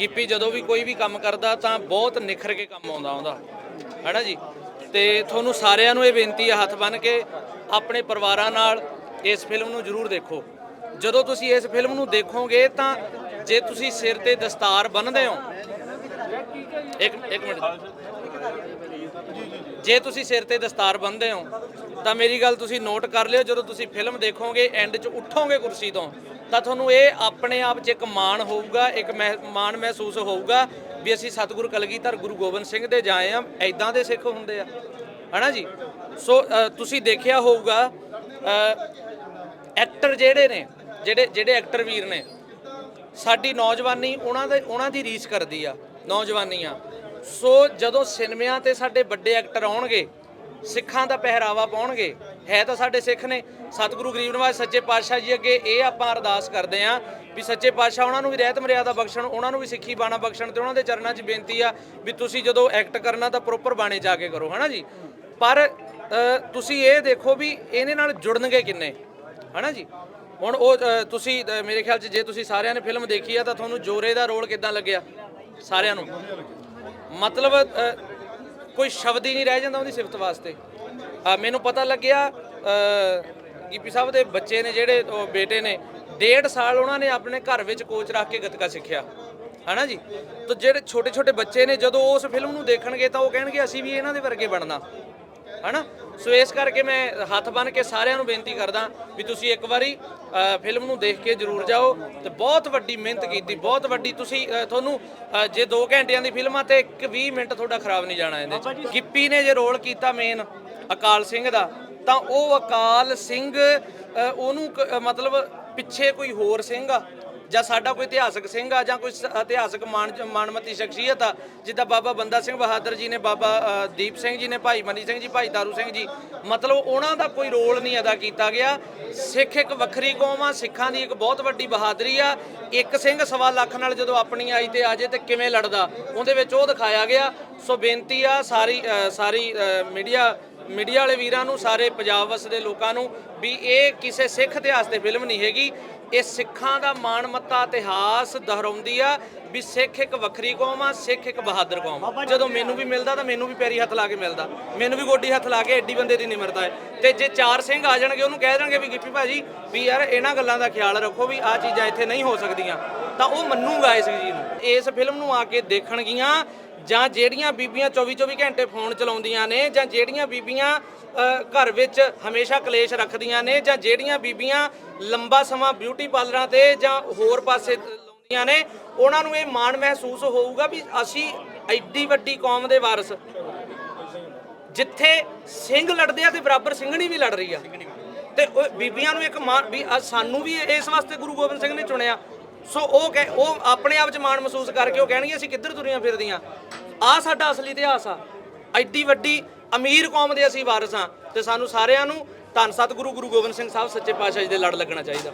ਗਿੱਪੀ, ਜਦੋਂ ਵੀ ਕੋਈ ਵੀ ਕੰਮ ਕਰਦਾ ਤਾਂ ਬਹੁਤ ਨਿਖਰ ਕੇ ਕੰਮ ਆਉਂਦਾ ਉਹਦਾ। ਹੈਨਾ ਜੀ? ਤੇ ਤੁਹਾਨੂੰ ਸਾਰਿਆਂ ਨੂੰ ਇਹ ਬੇਨਤੀ ਹੈ ਹੱਥ ਬੰਨ ਕੇ ਆਪਣੇ ਪਰਿਵਾਰਾਂ ਨਾਲ ਇਸ ਫਿਲਮ ਨੂੰ ਜ਼ਰੂਰ ਦੇਖੋ। ਜਦੋਂ ਤੁਸੀਂ ਇਸ ਫਿਲਮ ਨੂੰ ਦੇਖੋਗੇ ਤਾਂ ਜੇ ਤੁਸੀਂ ਸਿਰ ਤੇ ਦਸਤਾਰ ਬੰਨਦੇ ਹੋ, ਇੱਕ ਇੱਕ ਮਿੰਟ। ਜੇ ਤੁਸੀਂ ਸਿਰ ਤੇ ਦਸਤਾਰ ਬੰਨਦੇ ਹੋ ਤਾਂ ਮੇਰੀ ਗੱਲ ਤੁਸੀਂ ਨੋਟ ਕਰ ਲਿਓ, ਜਦੋਂ ਤੁਸੀਂ ਫਿਲਮ ਦੇਖੋਗੇ ਐਂਡ 'ਚ ਉੱਠੋਗੇ ਕੁਰਸੀ ਤੋਂ, ਤਾਂ ਤੁਹਾਨੂੰ ਇਹ ਆਪਣੇ ਆਪ 'ਚ ਇੱਕ ਮਾਣ ਹੋਊਗਾ, ਇੱਕ ਮਹਿ- ਮਾਣ ਮਹਿਸੂਸ ਹੋਊਗਾ ਵੀ ਅਸੀਂ ਸਤਿਗੁਰੂ ਕਲਗੀਧਰ ਗੁਰੂ ਗੋਬਿੰਦ ਸਿੰਘ ਦੇ ਜਾਏ ਆ ਐਦਾਂ ਦੇ ਸਿੱਖ ਹੁੰਦੇ ਆ। ਹਨਾ ਜੀ? ਸੋ ਤੁਸੀਂ ਦੇਖਿਆ ਹੋਊਗਾ ਐਕਟਰ ਜਿਹੜੇ ਨੇ, ਜਿਹੜੇ ਜਿਹੜੇ ਐਕਟਰ ਵੀਰ ਨੇ, ਸਾਡੀ ਨੌਜਵਾਨੀ ਉਹਨਾਂ ਦੇ, ਉਹਨਾਂ ਦੀ ਰੀਸ ਕਰਦੀ ਆ, ਨੌਜਵਾਨੀਆਂ। ਸੋ ਜਦੋਂ ਸਿਨੇਮਿਆਂ ਤੇ ਸਾਡੇ ਵੱਡੇ ਐਕਟਰ ਆਉਣਗੇ ਸਿੱਖਾਂ ਦਾ ਪਹਿਰਾਵਾ ਪਾਉਣਗੇ। ਹੈ ਤਾਂ ਸਾਡੇ ਸਿੱਖ ਨੇ। ਸਤਿਗੁਰੂ ਗਰੀਬ ਨਿਵਾਜ ਸੱਚੇ ਪਾਤਸ਼ਾਹ ਜੀ ਅੱਗੇ ਇਹ ਆਪਾਂ ਅਰਦਾਸ ਕਰਦੇ ਆਂ ਵੀ ਸੱਚੇ ਪਾਤਸ਼ਾਹ ਉਹਨਾਂ ਨੂੰ ਵੀ ਰਹਿਤ ਮਰਿਆਦਾ ਬਖਸ਼ਣ, ਉਹਨਾਂ ਨੂੰ ਵੀ ਸਿੱਖੀ ਬਾਣਾ ਬਖਸ਼ਣ ਤੇ ਉਹਨਾਂ ਦੇ ਚਰਨਾਂ 'ਚ ਬੇਨਤੀ ਆ ਵੀ ਤੁਸੀਂ ਜਦੋਂ ਐਕਟ ਕਰਨਾ ਤਾਂ ਪ੍ਰੋਪਰ ਬਾਣੇ ਜਾ ਕੇ ਕਰੋ, ਹਨਾ ਜੀ? ਪਰ ਤੁਸੀਂ ਇਹ ਦੇਖੋ ਵੀ ਇਹਦੇ ਨਾਲ ਜੁੜਨਗੇ ਕਿੰਨੇ? ਹਨਾ ਜੀ? ਹੁਣ ਉਹ ਤੁਸੀਂ ਮੇਰੇ ਖਿਆਲ 'ਚ ਜੇ ਤੁਸੀਂ ਸਾਰਿਆਂ ਨੇ ਫਿਲਮ ਦੇਖੀ ਆ ਤਾਂ ਤੁਹਾਨੂੰ ਜੋਰੇ ਦਾ ਰੋਲ ਕਿਦਾਂ ਲੱਗਿਆ? ਸਾਰਿਆਂ ਨੂੰ? ਮਤਲਬ ਕੋਈ ਸ਼ਬਦ ਹੀ ਨਹੀਂ ਰਹਿ ਜਾਂਦਾ ਉਹਦੀ ਸਿਫਤ ਵਾਸਤੇ। ਆ ਮੈਨੂੰ ਪਤਾ ਲੱਗਿਆ ਅ, ਗੀਪੀ ਸਾਹਿਬ ਦੇ ਬੱਚੇ ਨੇ ਜਿਹੜੇ ਉਹ ਬੇਟੇ ਨੇ ਡੇਢ ਸਾਲ ਉਹਨਾਂ ਨੇ ਆਪਣੇ ਘਰ ਵਿੱਚ ਕੋਚ ਰੱਖ ਕੇ ਗੱਤਕਾ ਸਿੱਖਿਆ। ਹਨਾ ਜੀ? ਤਾਂ ਜਿਹੜੇ ਛੋਟੇ ਛੋਟੇ ਬੱਚੇ ਨੇ ਜਦੋਂ ਉਸ ਫਿਲਮ ਨੂੰ ਦੇਖਣਗੇ ਤਾਂ ਉਹ ਕਹਿਣਗੇ ਅਸੀਂ ਵੀ ਇਹਨਾਂ ਦੇ ਵਰਗੇ ਬਣਨਾ। ਹਨਾ? ਸੋ ਇਸ ਕਰਕੇ ਮੈਂ ਹੱਥ ਬੰਨ ਕੇ ਸਾਰਿਆਂ ਨੂੰ ਬੇਨਤੀ ਕਰਦਾ ਵੀ ਤੁਸੀਂ ਇੱਕ ਵਾਰੀ ਫਿਲਮ ਨੂੰ ਦੇਖ ਕੇ ਜਰੂਰ ਜਾਓ ਤੇ ਬਹੁਤ ਵੱਡੀ ਮਿਹਨਤ ਕੀਤੀ ਬਹੁਤ ਵੱਡੀ ਤੁਸੀਂ ਤੁਹਾਨੂੰ ਜੇ 2 ਘੰਟਿਆਂ ਦੀ ਫਿਲਮ ਆ ਤੇ ਇੱਕ 20 ਮਿੰਟ ਤੁਹਾਡਾ ਖਰਾਬ ਨਹੀਂ ਜਾਣਾ ਇਹਦੇ ਚ। ਗਿੱਪੀ ਨੇ ਜੇ ਰੋਲ ਕੀਤਾ ਮੇਨ ਅਕਾਲ ਸਿੰਘ ਦਾ ਤਾਂ ਉਹ ਅਕਾਲ ਸਿੰਘ ਉਹਨੂੰ ਮਤਲਬ ਪਿੱਛੇ ਕੋਈ ਹੋਰ ਸਿੰਘ ਆ। ਜਾਂ ਸਾਡਾ ਕੋਈ ਇਤਿਹਾਸਕ ਸਿੰਘ ਆ ਜਾਂ ਕੋਈ ਸ- ਇਤਿਹਾਸਕ ਮਾਣ ਮਾਣਮਤੀ ਸ਼ਖਸੀਅਤ ਆ, ਜਿੱਦਾਂ ਬਾਬਾ ਬੰਦਾ ਸਿੰਘ ਬਹਾਦਰ ਜੀ ਨੇ ਬਾਬਾ ਦੀਪ ਸਿੰਘ ਜੀ ਨੇ, ਭਾਈ ਮਨੀ ਸਿੰਘ ਜੀ, ਭਾਈ ਦਾਰੂ ਸਿੰਘ ਜੀ, ਮਤਲਬ ਉਹਨਾਂ ਦਾ ਕੋਈ ਰੋਲ ਨਹੀਂ ਅਦਾ ਕੀਤਾ ਗਿਆ। ਸਿੱਖ ਇੱਕ ਵੱਖਰੀ ਕੌਮ ਆ, ਸਿੱਖਾਂ ਦੀ ਇੱਕ ਬਹੁਤ ਵੱਡੀ ਬਹਾਦਰੀ ਆ। ਇੱਕ ਸਿੰਘ ਸਵਾ ਲੱਖ ਨਾਲ ਜਦੋਂ ਆਪਣੀ ਆਈ ਤੇ ਆ ਆਜੇ ਤੇ ਕਿਵੇਂ ਲੜਦਾ, ਉਹਦੇ ਵਿੱਚ ਉਹ ਦਿਖਾਇਆ ਗਿਆ। ਸੋ ਬੇਨਤੀ ਆ ਸਾਰੀ ਸਾਰੀ ਮੀਡੀਆ ਮੀਡੀਆ ਵਾਲੇ ਵੀਰਾਂ ਨੂੰ, ਸਾਰੇ ਪੰਜਾਬ ਵਸਦੇ ਲੋਕਾਂ ਨੂੰ ਵੀ ਇਹ ਕਿਸੇ ਸਿੱਖ ਇਤਿਹਾਸ ਤੇ ਫਿਲਮ ਨਹੀਂ ਹੈਗੀ। ਇਹ ਸਿੱਖਾਂ ਦਾ ਮਾਣਮੱਤਾ ਇਤਿਹਾਸ ਦੁਹਰਾਉਂਦੀ ਆ ਵੀ ਸਿੱਖ ਇੱਕ ਵੱਖਰੀ ਕੌਮ ਆ, ਸਿੱਖ ਇੱਕ ਬਹਾਦਰ ਕੌਮ ਆ। ਜਦੋਂ ਮੈਨੂੰ ਵੀ ਮਿਲਦਾ ਤਾਂ ਮੈਨੂੰ ਵੀ ਪੈਰੀ ਹੱਥ ਲਾ ਕੇ ਮਿਲਦਾ। ਮੈਨੂੰ ਵੀ ਗੋਡੀ ਹੱਥ ਲਾ ਕੇ ਐਡੀ ਬੰਦੇ ਦੀ ਨਿਮਰਤਾ ਹੈ। ਤੇ ਜੇ ਚਾਰ ਸਿੰਘ ਆ ਜਾਣਗੇ, ਉਹਨੂੰ ਕਹਿ ਦੇਣਗੇ ਵੀ ਗਿੱਪੀ ਭਾਜੀ ਵੀ ਯਾਰ ਇਹਨਾਂ ਗੱਲਾਂ ਦਾ ਖਿਆਲ ਰੱਖੋ ਵੀ ਆਹ ਚੀਜ਼ਾਂ ਇੱਥੇ ਨਹੀਂ ਹੋ ਸਕਦੀਆਂ। ਤਾਂ ਉਹ ਮੰਨੂਗਾ ਇਸ ਚੀਜ਼ ਨੂੰ। ਇਸ ਫਿਲਮ ਨੂੰ ਆ ਕੇ ਦੇਖਣਗੀਆਂ। ਜਾਂ ਜਿਹੜੀਆਂ ਬੀਬੀਆਂ 24 24 ਘੰਟੇ ਫੋਨ ਚਲਾਉਂਦੀਆਂ ਨੇ, ਜਾਂ ਜਿਹੜੀਆਂ ਬੀਬੀਆਂ ਘਰ ਵਿੱਚ ਹਮੇਸ਼ਾ ਕਲੇਸ਼ ਰੱਖਦੀਆਂ ਨੇ, ਜਾਂ ਜਿਹੜੀਆਂ ਬੀਬੀਆਂ ਲੰਬਾ ਸਮਾਂ ਬਿਊਟੀ ਪਾਰਲਰਾਂ ਤੇ ਜਾਂ ਹੋਰ ਪਾਸੇ ਲਾਉਂਦੀਆਂ ਨੇ, ਉਹਨਾਂ ਨੂੰ ਇਹ ਮਾਣ ਮਹਿਸੂਸ ਹੋਊਗਾ ਵੀ ਅਸੀਂ ਐਡੀ ਵੱਡੀ ਕੌਮ ਦੇ ਵਾਰਸ। ਜਿੱਥੇ ਸਿੰਘ ਲੜਦੇ ਆ ਤੇ ਬਰਾਬਰ ਸਿੰਘਣੀ ਵੀ ਲੜ ਰਹੀ ਆ। ਤੇ ਬੀਬੀਆਂ ਨੂੰ ਇੱਕ ਮਾਣ ਵੀ ਸਾਨੂੰ ਵੀ ਇਸ ਵਾਸਤੇ ਗੁਰੂ ਗੋਬਿੰਦ ਸਿੰਘ ਨੇ ਚੁਣਿਆ। ਸੋ ਉਹ ਕਹਿ ਉਹ ਆਪਣੇ ਆਪ 'ਚ ਮਾਣ ਮਹਿਸੂਸ ਕਰਕੇ ਉਹ ਕਹਿਣਗੇ, ਅਸੀਂ ਕਿੱਧਰ ਤੁਰੀਆਂ ਫਿਰਦੀਆਂ? ਆ ਸਾਡਾ ਅਸਲੀ ਇਤਿਹਾਸ ਆ। ਐਡੀ ਵੱਡੀ ਅਮੀਰ ਕੌਮ ਦੇ ਅਸੀਂ ਵਾਰਸ ਆ ਤੇ ਸਾਨੂੰ ਸਾਰਿਆਂ ਨੂੰ ਧੰਨ ਸਤਿਗੁਰੂ ਗੁਰੂ ਗੋਬਿੰਦ ਸਿੰਘ ਸਾਹਿਬ ਸੱਚੇ ਪਾਤਸ਼ਾਹ ਜੀ ਦੇ ਲੜ ਲੱਗਣਾ ਚਾਹੀਦਾ।